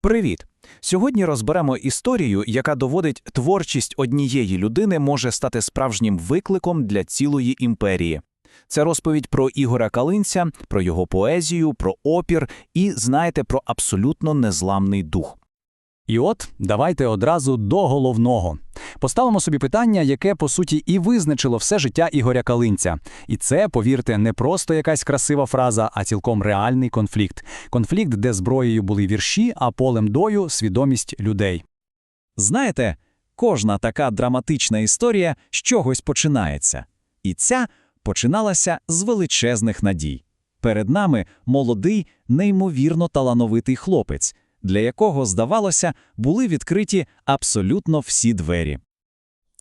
Привіт! Сьогодні розберемо історію, яка доводить, творчість однієї людини може стати справжнім викликом для цілої імперії. Це розповідь про Ігоря Калинця, про його поезію, про опір і, знаєте, про абсолютно незламний дух. І от давайте одразу до головного. Поставимо собі питання, яке по суті і визначило все життя Ігоря Калинця. І це, повірте, не просто якась красива фраза, а цілком реальний конфлікт. Конфлікт, де зброєю були вірші, а полем дою свідомість людей. Знаєте, кожна така драматична історія з чогось починається. І ця починалася з величезних надій. Перед нами молодий, неймовірно талановитий хлопець, для якого, здавалося, були відкриті абсолютно всі двері.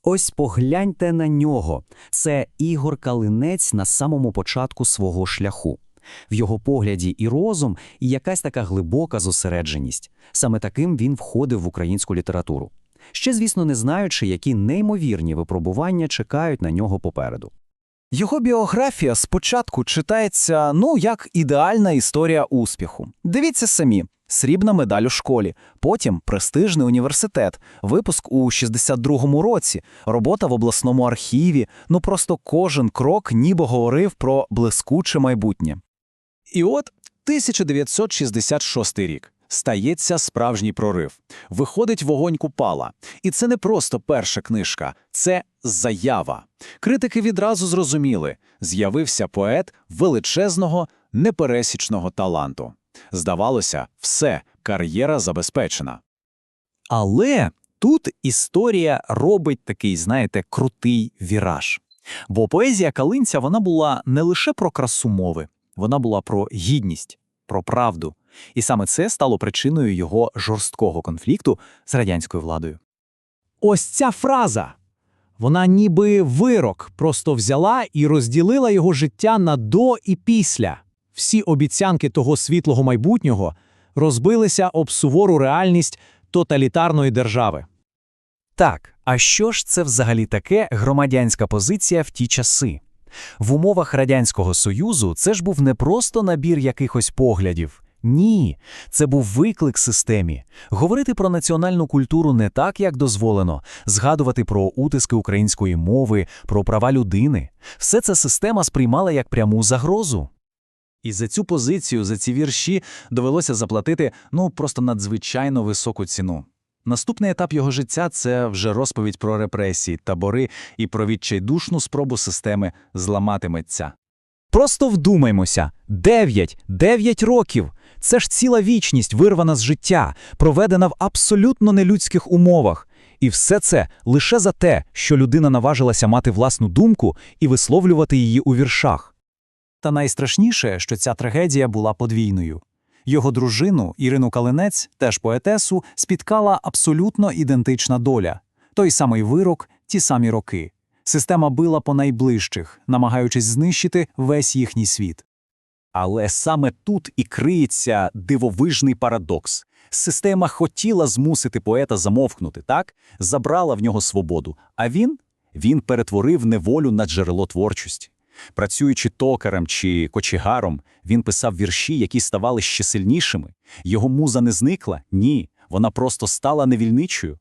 Ось погляньте на нього. Це Ігор Калинець на самому початку свого шляху. В його погляді і розум, і якась така глибока зосередженість. Саме таким він входив в українську літературу. Ще, звісно, не знаючи, які неймовірні випробування чекають на нього попереду. Його біографія спочатку читається, ну, як ідеальна історія успіху. Дивіться самі. Срібна медаль у школі, потім престижний університет, випуск у 62-му році, робота в обласному архіві. Ну просто кожен крок ніби говорив про блискуче майбутнє. І от 1966 рік. Стається справжній прорив. Виходить вогонь Купала. І це не просто перша книжка, це заява. Критики відразу зрозуміли – з'явився поет величезного, непересічного таланту. Здавалося, все, кар'єра забезпечена. Але тут історія робить такий, знаєте, крутий віраж. Бо поезія Калинця вона була не лише про красу мови, вона була про гідність, про правду. І саме це стало причиною його жорсткого конфлікту з радянською владою. Ось ця фраза. Вона ніби вирок просто взяла і розділила його життя на до і після. Всі обіцянки того світлого майбутнього розбилися об сувору реальність тоталітарної держави. Так, а що ж це взагалі таке громадянська позиція в ті часи? В умовах Радянського Союзу це ж був не просто набір якихось поглядів. Ні, це був виклик системі. Говорити про національну культуру не так, як дозволено, згадувати про утиски української мови, про права людини. Все це система сприймала як пряму загрозу. І за цю позицію, за ці вірші довелося заплатити ну просто надзвичайно високу ціну. Наступний етап його життя це вже розповідь про репресії, табори і про відчайдушну спробу системи зламати митця. Просто вдумаймося: дев'ять, дев'ять років. Це ж ціла вічність, вирвана з життя, проведена в абсолютно нелюдських умовах. І все це лише за те, що людина наважилася мати власну думку і висловлювати її у віршах. Та найстрашніше, що ця трагедія була подвійною. Його дружину, Ірину Калинець, теж поетесу, спіткала абсолютно ідентична доля. Той самий вирок, ті самі роки. Система била по найближчих, намагаючись знищити весь їхній світ. Але саме тут і криється дивовижний парадокс. Система хотіла змусити поета замовкнути, так? Забрала в нього свободу. А він? Він перетворив неволю на джерело творчості. Працюючи токарем чи кочегаром, він писав вірші, які ставали ще сильнішими. Його муза не зникла? Ні. Вона просто стала невільничою.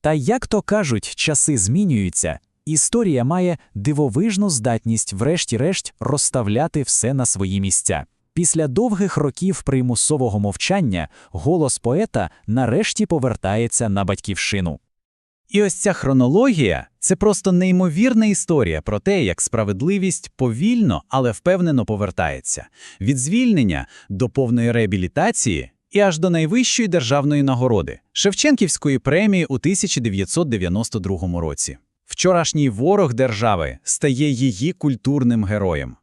Та як то кажуть, часи змінюються, історія має дивовижну здатність, врешті-решт, розставляти все на свої місця. Після довгих років примусового мовчання голос поета нарешті повертається на батьківщину. І ось ця хронологія це просто неймовірна історія про те, як справедливість повільно, але впевнено повертається від звільнення до повної реабілітації і аж до найвищої державної нагороди Шевченківської премії у 1992 році. Вчорашній ворог держави стає її культурним героєм.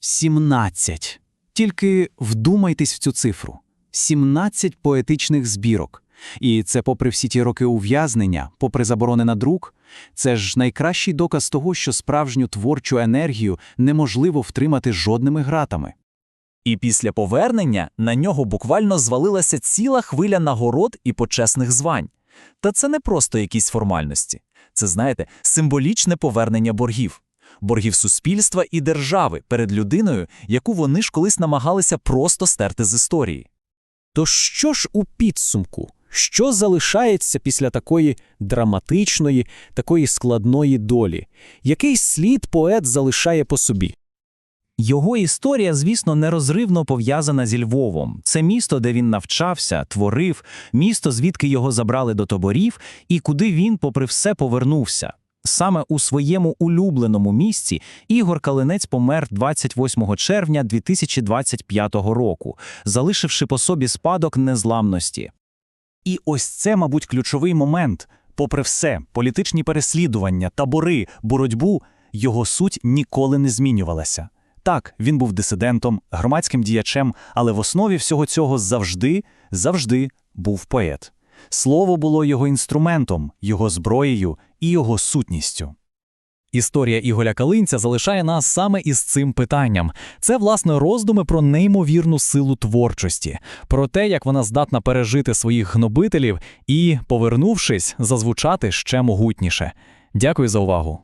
17. Тільки вдумайтесь в цю цифру: 17 поетичних збірок. І це попри всі ті роки ув'язнення, попри заборони на друк, це ж найкращий доказ того, що справжню творчу енергію неможливо втримати жодними гратами. І після повернення на нього буквально звалилася ціла хвиля нагород і почесних звань. Та це не просто якісь формальності. Це, знаєте, символічне повернення боргів. Боргів суспільства і держави перед людиною, яку вони ж колись намагалися просто стерти з історії. То що ж у підсумку? Що залишається після такої драматичної, такої складної долі? Який слід поет залишає по собі? Його історія, звісно, нерозривно пов'язана зі Львовом. Це місто, де він навчався, творив, місто, звідки його забрали до таборів, і куди він, попри все, повернувся. Саме у своєму улюбленому місці Ігор Калинець помер 28 червня 2025 року, залишивши по собі спадок незламності. І ось це, мабуть, ключовий момент. Попри все, політичні переслідування, табори, боротьбу, його суть ніколи не змінювалася. Так, він був дисидентом, громадським діячем, але в основі всього цього завжди, завжди був поет. Слово було його інструментом, його зброєю і його сутністю. Історія Ігоря Калинця залишає нас саме із цим питанням. Це, власне, роздуми про неймовірну силу творчості, про те, як вона здатна пережити своїх гнобителів і, повернувшись, зазвучати ще могутніше. Дякую за увагу.